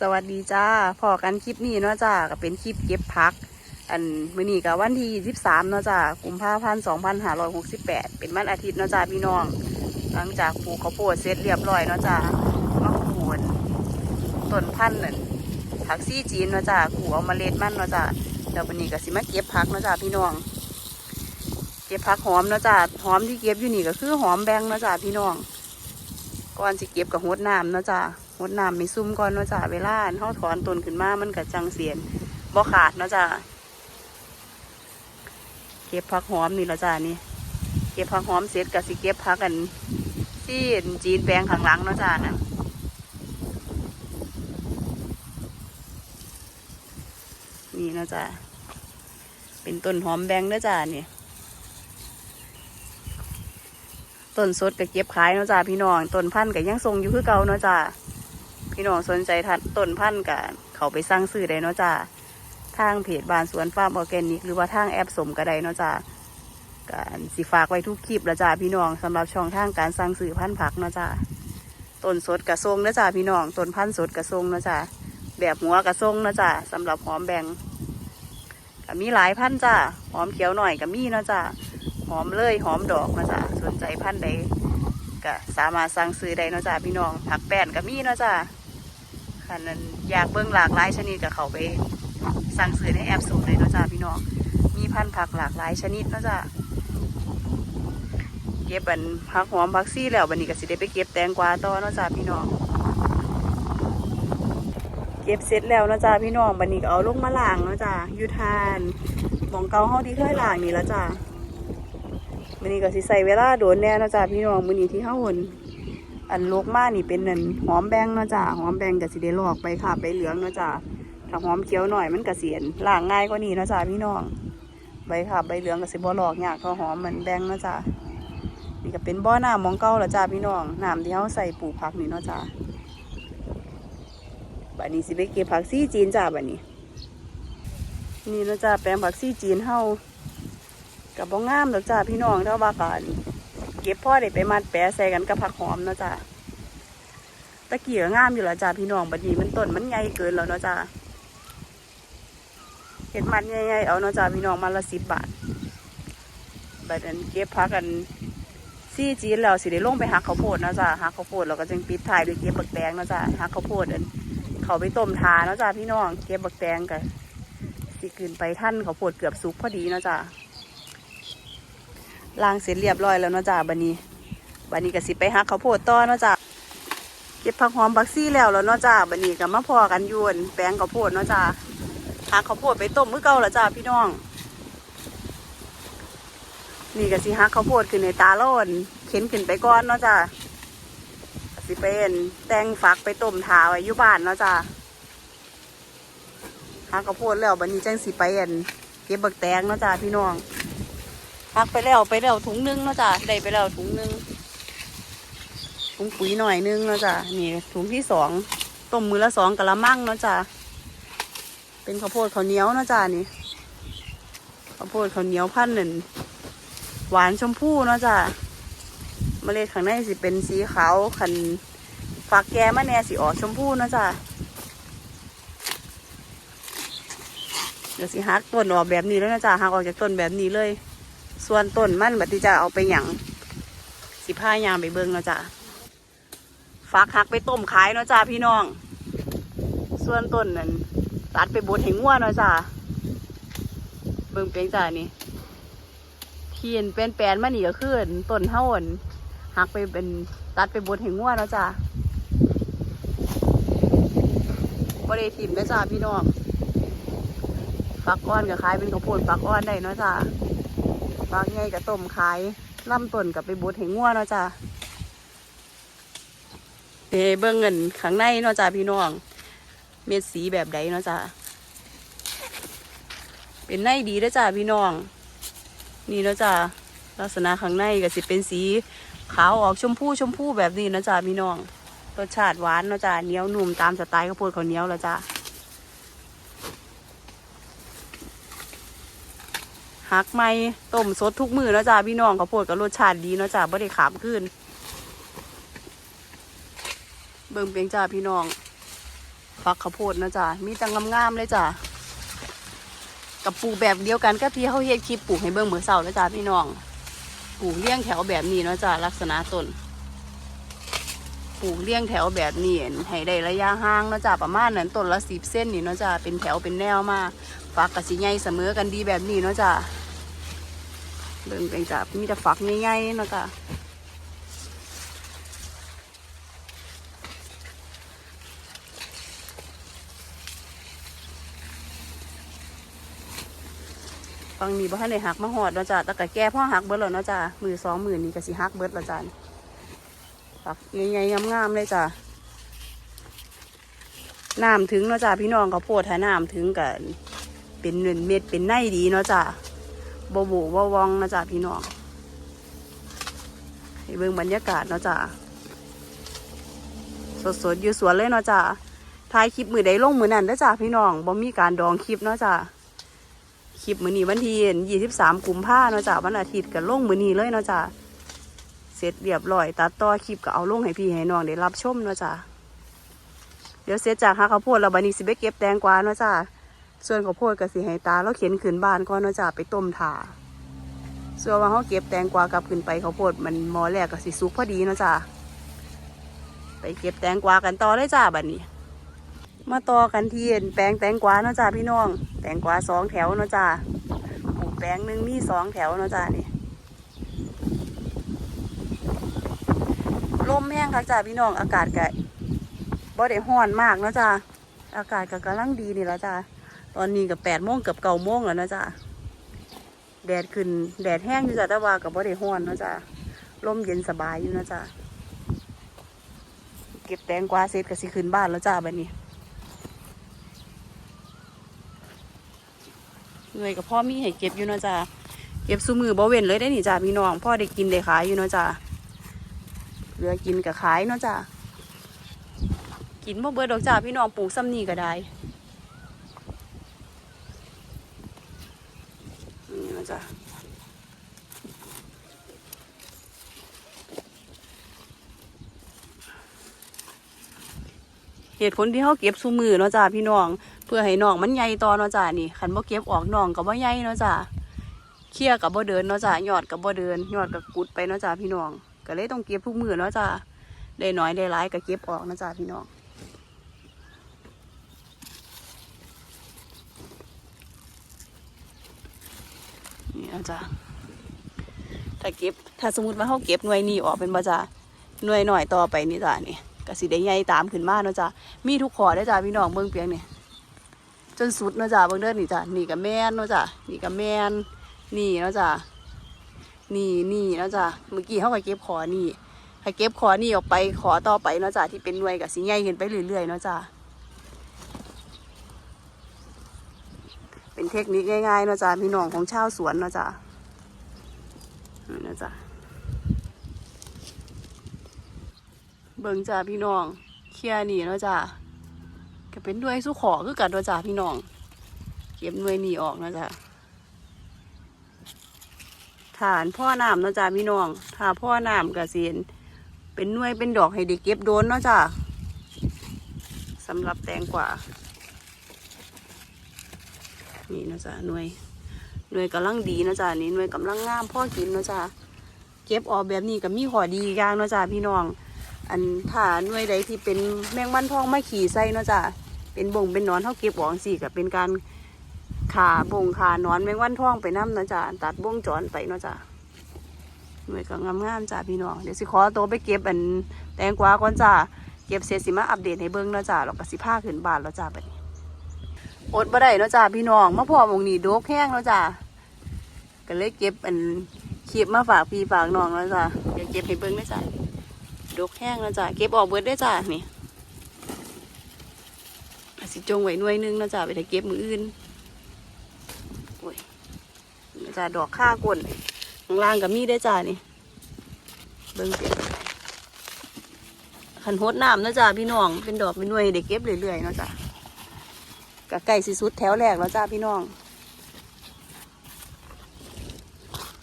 สวัสดีจ้าพอกันคลิปนี้เนาะจ้าก็เป็นคลิปเก็บพัก อันมื้อนี้ก็วันที่23เนาะจ้ากุมภาพันธ์2568 เป็นวันอาทิตย์เนาะจ้าพี่น้อง หลังจากปลูกข้าวโพดเสร็จเรียบร้อยเนาะจ้ามาขูดต้นพันธุ์นั่นผักซี่จีนเนาะจ้าขูเอาเมล็ดมันเนาะจ้าแล้ววันนี้ก็สิมาเก็บผักเนาะจ้าพี่น้อง เก็บผักหอมเนาะจ้าหอมที่เก็บอยู่นี่ก็คือหอมแบงเนาะจ้าพี่น้อง ก่อนสิเก็บกับหดน้ำเนาะจ้าหดน้ำมีซุ่มก่อนเนาะจ้าเวลาเขาถอนต้นขึ้นมามันก็จังเสียนบ่ขาดเนาะจ้าเก็บผักหอมนี่ละจ้านี่เก็บผักหอมเสร็จก็สิเก็บผักกันที่จีนแปลงข้างหลังเนาะจ้านะนี่เนาะจ้าเป็นต้นหอมแบงเนาะจ้านี่ ต้นสดก็เก็บขายเนาะจ้าพี่น้องต้นพันธุ์ก็ยังทรงอยู่คือเก่าเนาะจ้าพี่น้องสนใจทัดต้นพันธุ์ก็เขาไปสร้างซื้อได้เนาะจ้าทางเพจบ้านสวนฟาร์มออร์แกนิกหรือว่าทางแอปสมก็ได้เนาะจ้าการสิฝากไว้ทุกคลิปละจ้าพี่น้องสำหรับช่องทางการสร้างซื้อพันธุ์ผักเนาะจ้าต้นสดกระทรงเนาะจ้าพี่น้องต้นพันธุ์สดกระทรงเนาะจ้าแบบหัวกระทรงเนาะจ้าสำหรับหอมแบงก็มีหลายพันธุ์จ้าหอมเขียวหน่อยก็มีเนาะจ้า หอมเลยหอมดอกนะจ๊ะสนใจพันธุ์ใดก็สามารถสั่งซื้อได้นะจ๊ะพี่น้องผักแป้นก็มีนะจ๊ะคันนั้นอยากเบิ่งหลากหลายชนิดก็เข้าไปสั่งซื้อในแอปสูตรเลยนะจ๊ะพี่น้อง มีพันธุ์ผักหลากหลายชนิดนะจ๊ะเก็บบันผักหอมผักซี่แล้วบันนี้ก็สิได้ไปเก็บแตงกวาต่อนะจ๊ะพี่น้อง เก็บเสร็จแล้วนะจ๊ะพี่น้องบันนี้ก็เอาลงมาล้างนะจ๊ะยูทานหมองเกาเฮาที่เคยล้างนี่แล้วจ้ะ มื้อนี้ก็สิใส่เวลาโดนแน่นะจ้าพี่น้องมื้อนี้ที่เฮาหนอันโลกมานี่เป็นนั่นหอมแบงนะจ้าหอมแบงก็สิได้ลอกไปค่ะไปเหลืองนะจ้าถ้าหอมเขียวหน่อยมันก็เสียนล้างง่ายกว่านี้นะจ้าพี่น้องใบค่ะใบเหลืองก็สิบ่ลอกยากเท่าหอมเหมือนแบงนะจ้านี่ก็เป็นบ่อน้ำมองเก่าล้วจ้าพี่น้องน้ำที่เฮาใส่ปลูกผักนี่เนาะจ้าบัดนี้สิไปเก็บผักซี่จีนจ้าบัดนี้ นี่เนาะจ้าแปลงผักซี่จีนเฮา กับบ้องงามดอกจ้าพี่น้องเท่าว่ากันเก็บพ่อได้ไปมัดแปะใส่กันกับผักหอมเนาะจ้าตะเกียงามอยู่แล้วจ้าพี่น้องบัดนี้มันต้นมันใหญ่เกินแล้วเนาะจ้าเห็ดมันใหญ่ๆเอาเนาะจ้าพี่น้องมันละสิบบาทบัดนั้นเก็บพักกันซี่จีนแล้วสิได้ลงไปหักข้าวโพดเนาะจ้าหักข้าวโพดเราก็จึงปิดท้ายด้วยเก็บบักแตงเนาะจ้าหักข้าวโพดอันเขาไปต้มทาเนาะจ้าพี่น้องเก็บบักแตงกันสิขึ้นไปท่านข้าวโพดเกือบสุกพอดีเนาะจ้า ล้างเสร็จเรียบร้อยแล้วเนาะจ้าบันนี้บันนี้ก็สิไปหักข้าวโพดต่อเนาะจ้าเก็บผักหอมผักซี่แล้วแล้วเนาะจ้าบันนี้ก็มาพอกันยวนแปลงข้าวโพดเนาะจ้าหักข้าวโพดไปต้มมื้อเก่าแล้วจ้าพี่น้อง นี่ก็สิหักข้าวโพดขึ้นในตาโล่นเข็นขึ้นไปก่อนเนาะจ้าสิเป็นแตงฝักไปต้มถาไว้อยู่บ้านเนาะจ้าหักข้าวโพดแล้วบันนี้จังสิไปอันเก็บบักแตงเนาะจ้าพี่น้อง พักไปแล้วไปแล้วถุงนึงเนาะจ้ะได้ไปแล้วถุงนึงถุงปุ๋ยหน่อยนึงเนาะจ้ะนี่ถุงที่สองต้มมือละสองกะละมังเนาะจ้ะเป็นข้าวโพดข้าวเหนียวเนาะจ้ะนี่ข้าวโพดข้าวเหนียวพันหนึ่งหวานชมพูเนาะจ้ะเมล็ดข้างในสิเป็นสีขาวขันฝักแกมะแนสีออกชมพูเนาะจ้ะเดี๋ยวสิหักต้นออกแบบนี้แล้วนะจ้ะหักออกจากต้นแบบนี้เลย ส่วนต้นมันบัดที่จะเอาไปหยังสิผ้ายางไปเบิ่งเนาะจ้ะฟักหักไปต้มขายเนาะจ้าพี่น้อง ส่วนต้นนั้นตัดไปบดให้งัวเนาะจ้าเบิ่งเป็นจ้านี่เทียนเป็นแปลนมานี่ก็คือต้นเท่าอนหักไปเป็นตัดไปบดให้งัวเนาะจ้าบ่ได้ถิ่มเด้อจ้าพี่น้องฟักอ้อนก็ขายเป็นข้าวโพดฟักอ้อนได้เนาะจ้าบางไงกับต้มขายลำต้นกับไปบดให้งัวเนาะจ้ะเดี๋ยเบิ่งเงินข้างในเนาะจ้ะพี่น้อง เม็ดสีแบบใดเนาะจ้ะเป็นในดีเด้อจ้ะพี่น้อง นี่เนาะจ้ะลักษณะข้างในก็สิเป็นสีขาวออกชมพูชมพูแบบนี้เนาะจ้ะพี่น้องรสชาติหวานเนาะจ้ะเหนียวนุ่มตามสไตล์ข้าวโพดข้าวเหนียวแล้วจ้ะ หักไม่ต้มสดทุกมือเนาะจ้าพี่น้องข้าวโพดกับรสชาติดีเนาะจ้าไม่ได้ขามขึ้น เบิ่งเปียงจ้าพี่น้องฟักข้าวโพดนะจ้ะมีแตังงามๆเลยจ้ะกับปลูกแบบเดียวกันกับที่เขาเฮ็ดคลิปปลูกให้เบิ่งเหมื่อเช้าเนาะจ้ะพี่น้องปลูกเลี้ยงแถวแบบนี้เนาะจ้ะลักษณะต้นปลูกเลี้ยงแถวแบบนี้ให้ได้ระยะห่างเนาะจ้ะประมาณนั้นต้นละสิบเส้นนี่เนาะจ้ะเป็นแถวเป็นแนวมาฝักกับสีใหญ่เสมอกันดีแบบนี้เนาะจ้ะ เบิ่งเป็นจะมีแต่ฝักใหญ่ๆเนาะจ้ะฟังนี้บ่ทันได้หักมาหอดเนาะจ้ะแต่ก็แก้พ่อหักเบิดแล้วเนาะจ้ะมือสองมือนี้ก็สิหักเบิดแล้วจ้ะฝักใหญ่ๆงามๆเลยจ้ะน้ำถึงเนาะจ้ะพี่น้องก็โพดถ้าน้ำถึงกันเป็นเม็ดเม็ดเป็นไนดีเนาะจ้ะ บโบบ่วองเนาะจ้ะพี่น้องให้เบิ่งบรรยากาศเนาะจ้ะสดๆอยู่สวนเลยเนาะจ้ะถ่ายคลิปมือใดลงมือนั้นเด้อจ้ะพี่น้องบ่มีการดองคลิปเนาะจ้ะคลิปมือนี้วันที่ยี่สิบสามกุมภาเนาะจ้ะวันอาทิตย์ก็ลงมือนี้เลยเนาะจ้ะเสร็จเรียบร้อยตัดต่อคลิปก็เอาลงให้พี่ให้น้องได้รับชมเนาะจ้ะเดี๋ยวเสร็จจากหาข้าวโพดแล้วบัดนี้สิไปเก็บแตงกวาเนาะจ้ะ ส่วนข้าวโพดก็สิให้ตาเราเข็นขึ้นบ้านก่อนเนาะจ้ะไปต้มถ่าส่วนว่าเขาเก็บแตงกวากลับขึ้นไปข้าวโพดมันมอแรกก็สิสุกพอดีเนาะจ้ะไปเก็บแตงกวากันต่อเลยจ้ะบัดนี้ มาต่อกันที่แปลงแตงกวาเนาะจ้าพี่น้อง แตงกวาสองแถวเนาะจ้าปลูกแปลงหนึ่งมีสองแถวเนาะจ้านี่ลมแห้งคักจ้าพี่น้องอากาศก็บ่ได้ร้อนมากเนาะจ้าอากาศก็กำลังดีนี่แล้วจ้า ตอนนี้ก็แปดโมงเกือบเก้าโมงแล้วนะจ้าแดดขึ้นแดดแห้งอยู่จ้าแต่ว่าก็บ่ได้ร้อนนะจ้าลมเย็นสบายอยู่นะจ้าเก็บแตงกวาเสร็จก็สิขึ้นบ้านแล้วจ้าบัดนี้เหนื่อยกับพ่อมีให้เก็บอยู่นะจ้าเก็บซูมือบ่เว้นเลยได้หนิจ้าพี่น้องพ่อได้กินได้ขายอยู่นะจ้าเหลือกินกับขายเนาะจ้ากินบ่เบิดดอกจ้าพี่น้องปลูกซ้ำนี่ก็ได้ นี่เนาะจ้าเหตุผลที่เขาเก็บซูมือเนาะจ้าพี่น้อง เพื่อให้น้องมันใหญ่ต่อเนาะจ้านี่คันบ่เก็บออกน้องก็บ่ใหญ่เนาะจ้าเคี่ยกับบ่เดินเนาะจ้ายอดกับบ่เดินยอดกับกุดไปเนาะจ้าพี่น้องก็เลยต้องเก็บทุกมือเนาะจ้าได้น้อยได้หลายก็เก็บออกเนาะจ้าพี่น้อง นะจ้าถ้าเก็บ ถ้าสมมติว่าเขาเก็บหน่วยนี้ออกเป็นบ่จ้าหน่วยหน่อยต่อไปนี่จ้านี่ก็สิได้ใหญ่ตามขึ้นมาเนาะจ้ามีทุกขอได้จ้าพี่น้องเบิ่งเปียงนี่จนสุดเนาะจ้ะเบิ่งเด้อนี่จ้ะนี่กับแม่นเนาะจ้ะนี่กับแม่นนี่เนาะจ้ะนี่นี่เนาะจ้ะเมื่อกี้เขาก็เก็บขอนี่ให้เก็บขอนี่ออกไปขอต่อไปเนาะจ้ะที่เป็นหน่วยกับสีใหญ่ขึ้นไปเรื่อยๆเนาะจ้ะ เป็นเทคนิคง่ายๆเนาะจ้ะพี่น้องของชาวสวนเนาะจ้ะนี่นะจ้ะเบิ่งจ้ะพี่น้องเคลียร์นี่เนาะจ้ะก็เป็นด้วยสู้ขอคือกันตัวจ่าพี่น้อง เก็บหน่วยหนีออกนะจ๊ะฐานพ่อน้ำเนาะจ๊ะพี่น้องถ้าพ่อน้ำกระเซียนเป็นหน่วยเป็นดอกให้เด็กเก็บโดนเนาะจ๊ะสำหรับแตงกว่า นี่นะจ๊ะหน่วยหน่วยกำลังดีนะจ๊ะนี่หน่วยกำลังงามพ่อกินนะจ๊ะเก็บออกแบบนี้ก็มีขอดีอย่างนะจ๊ะพี่น้อง อันถ้าหน่วยใดที่เป็นแมงวันทองไม่ขี่ใส่นะจ้ะเป็นบ่งเป็นนอนเท่าเก็บออกสิกับเป็นการขาบ่งขานอนแมงวันทองไปน้ำนะจ้ะตัดบ่งจรไปนะจ้ะหน่วยก็งามๆจ้ะพี่น้องเดี๋ยวสิขอตัวไปเก็บอันแตงกวาก่อนจ้ะเก็บเสร็จสิมาอัปเดตให้เบิ่งเนะจ้ะแล้วก็สิพาขึ้นบานแล้วจ้ะบัดนี้ อดบ่ได้เนาะจ้ะพี่น้องมาพอหมงนี่โดกแห้งเนาะจ้ะก็เลยเก็บอันคลิปมาฝากพี่ฝากน้องเนาะจ้ะเดี๋ยวเก็บให้เบิ่งเนาะจ้ะดกแห้งแล้วจ้ะเก็บออกเบิดได้จ้ะนี่สิจงไว้หน่วยหนึงเนาะจ้ะไปถ้าเก็บมืออื่นโอ้ยนี่จ้ะดอกข้ากลข้างล่างกับมีได้จ้ะนี่เบิ่งเปลี่ยนไปขันโหดน้ำนาะจ้ะพี่น้องเป็นดอกเป็นหน่วยเด็กเก็บเรื่อยๆเนาะจ้ะ กับไก่สีสุดแถวแรกแล้วจ้าพี่น้อง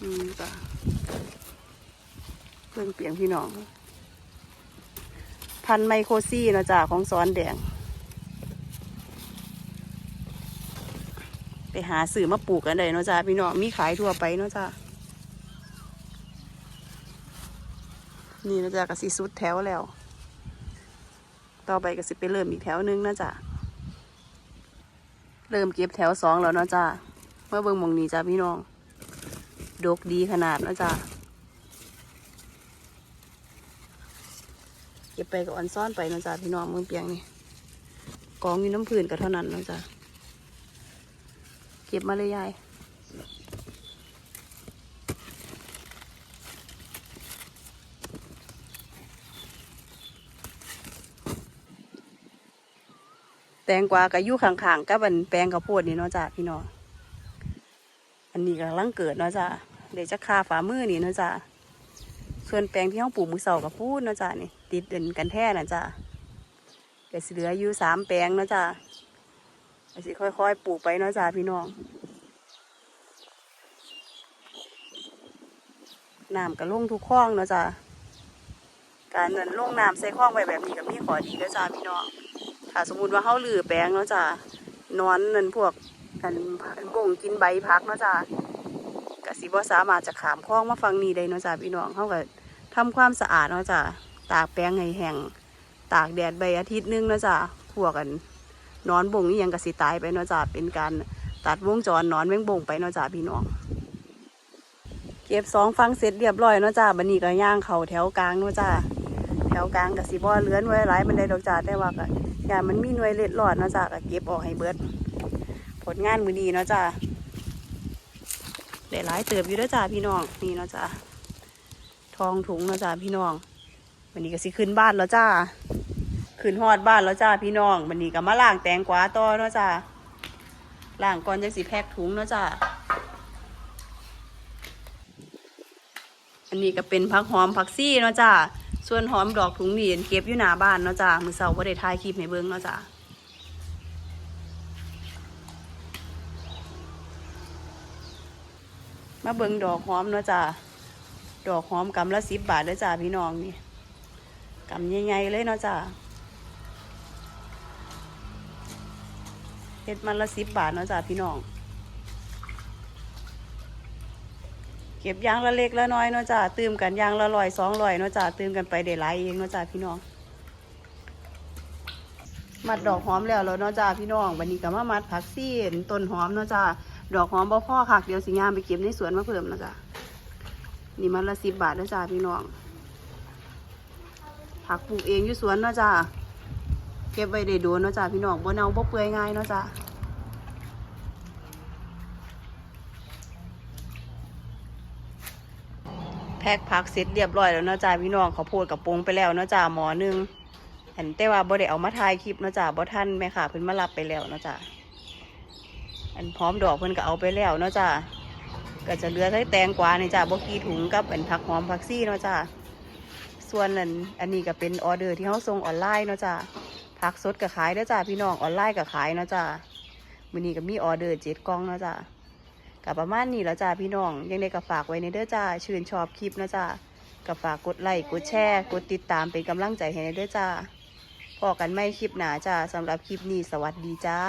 อืมจ้ะเพื่อนเปียงพี่น้อง พันไมโครซี่นะจ้าของสอนแดง ไปหาสื่อมาปลูกกันเลยนะจ้าพี่น้อง มีขายทั่วไปนะจ้านี่นะจ๊ะกับสีสุดแถวแล้ว ต่อไปก็สิไปเริ่มอีกแถวนึงนะจ้า เริ่มเก็บแถวสองแล้วเนาะจ้าเมื่อเบิ่งมองนี้จ้าพี่น้อง ดกดีขนาดเนาะจ้าเก็บไปกับอันซ่อนไปเนาะจ้าพี่น้องมึงเปียงนี่กองอยู่น้ำพื้นก็เท่านั้นเนาะจ้าเก็บมาเลยยาย แตงกวากับยู่ข้างๆกับอันแปลงข้าวโพดนี่เนาะจ้ะพี่น้องอันนี้ก็ลังเกิดเนาะจ้ะเดี๋ยวจะคาฝ่ามือนี่เนาะจ้ะส่วนแปลงที่ห้องปลูกมือเสากับพูดเนาะจ้ะนี่ติดเดินกันแท่นะจ้ะเกิดสิเหลืออยู่สามแปลงเนาะจ้ะก็สิค่อยๆปลูกไปเนาะจ้ะพี่น้องน้ำก็ลงทุกคลองเนาะจ้ะการเงินลงน้ำใส่คลองไว้แบบนี้ก็มีขอดีเด้อจ้าพี่น้อง ถ้าสมมติว่าเฮาลือแปลงเนาะจ้ะนอนนั่นพวกอันบ่งกินใบพักเนาะจ้ะก็สิบ่สามารถจะขามคลองมาฟังนี้ได้เนาะจ้ะพี่น้องเฮาก็ทำความสะอาดเนาะจ้ะตากแปลงให้แห้งตากแดดใบอาทิตย์นึงเนาะจ้ะพวกกันนอนบ่งนี่ยังก็สิตายไปเนาะจ้ะเป็นการตัดวงจรนอนแมงบ่งไปเนาะจ้ะพี่น้องเก็บสองฟังเสร็จเรียบร้อยเนาะจ้าบันนี้ก็ย่างเข่าแถวกลางเนาะจ้า ถวกลางกับสีบอเลื้อนไว้หลายมันได้ดอกจ้าแต่ว่าก็อย่ามันมีหน่วยเล็ดรอดเนาะจ้าก็เก็บออกให้เบิด ผลงานมือดีเนาะจ้าได้หลายเติบอยู่ด้อจ้าพี่น้องนี่เนาะจ้าทองถุงเนาะจ้าพี่น้องวันนี้ก็สิขึ้นบ้านแล้วจ้าขึ้นฮอดบ้านแล้วจ้าพี่น้องวันนี้ก็มาล้างแตงกวาต่อเนาะจ้าล้างก่อนจะสิแพ็คถุงเนาะจ้าอันนี้ก็เป็นผักหอมผักซี่เนาะจ้า ส่วนหอมดอกถุงนี่เก็บอยู่หน้าบ้านเนาะจ้ามือเสาร์ก็ได้ถ่ายคลิปให้เบิ่งเนาะจ้ามาเบิ่งดอกหอมเนาะจ้าดอกหอมกำละสิบบาทเด้อจ้าพี่น้องนี่กำใหญ่ๆเลยเนาะจ้าเฮ็ดมันละสิบบาทเนาะจ้าพี่น้อง เก็บยางละเล็กละน้อยเนาะจ้าตื่มกันยางละลอยสองลอยเนาะจ้าตื่มกันไปได้หลายเองเนาะจ้าพี่น้องมัดดอกหอมแล้วแล้วเนาะจ้าพี่น้องวันนี้ก็มามัดผักซีนต้นหอมเนาะจ้าดอกหอมบ่พ่อคักเดี๋ยวสิงามไปเก็บในสวนมาเพิ่มเนาะจ้านี่มันละสิบบาทเนาะจ้าพี่น้องผักปลูกเองอยู่สวนเนาะจ้าเก็บไว้ได้โดนเนาะจ้าพี่น้องบ่เน่าบ่เปื่อยง่ายเนาะจ้า พ็คผักเสร็จเรียบร้อยแล้วเนาะจ้าพี่น้องเขาวโพดกับปงไปแล้วเนาะจ้าหมอหนึงอันแต่ว่าบ่ได้เอามาถ่ายคลิปเนาะจ้าบ่ทันแม่ค่ะเพิ่นมารับไปแล้วเนาะจ้าอันพร้อมดอกเพิ่นก็เอาไปแล้วเนาะจ้าก็จะเหลือแค่แตงกวานี่จ้าบ่กี่ถุงกับอันผักหอมผักซี่เนาะจ้าส่วนอันอันนี้ก็เป็นออเดอร์ที่เฮาส่งออนไลน์เนาะจ้าผักสดก็ขายเด้อจ้าพี่น้องออนไลน์ก็ขายเนาะจ้ามื้อนี้ก็มีออเดอร์เจ็ดกล่องเนาะจ้า กับประมาณนี้แล้วจ้าพี่น้อง ยังได้ก็ฝากไว้ในเด้อจ้าชื่นชอบคลิปนะจ้าก็ฝากกดไลค์กดแชร์ กดติดตามเป็นกำลังใจให้ในเด้อจ้าพอกันไม่คลิปหนาจ้าสำหรับคลิปนี้สวัสดีจ้า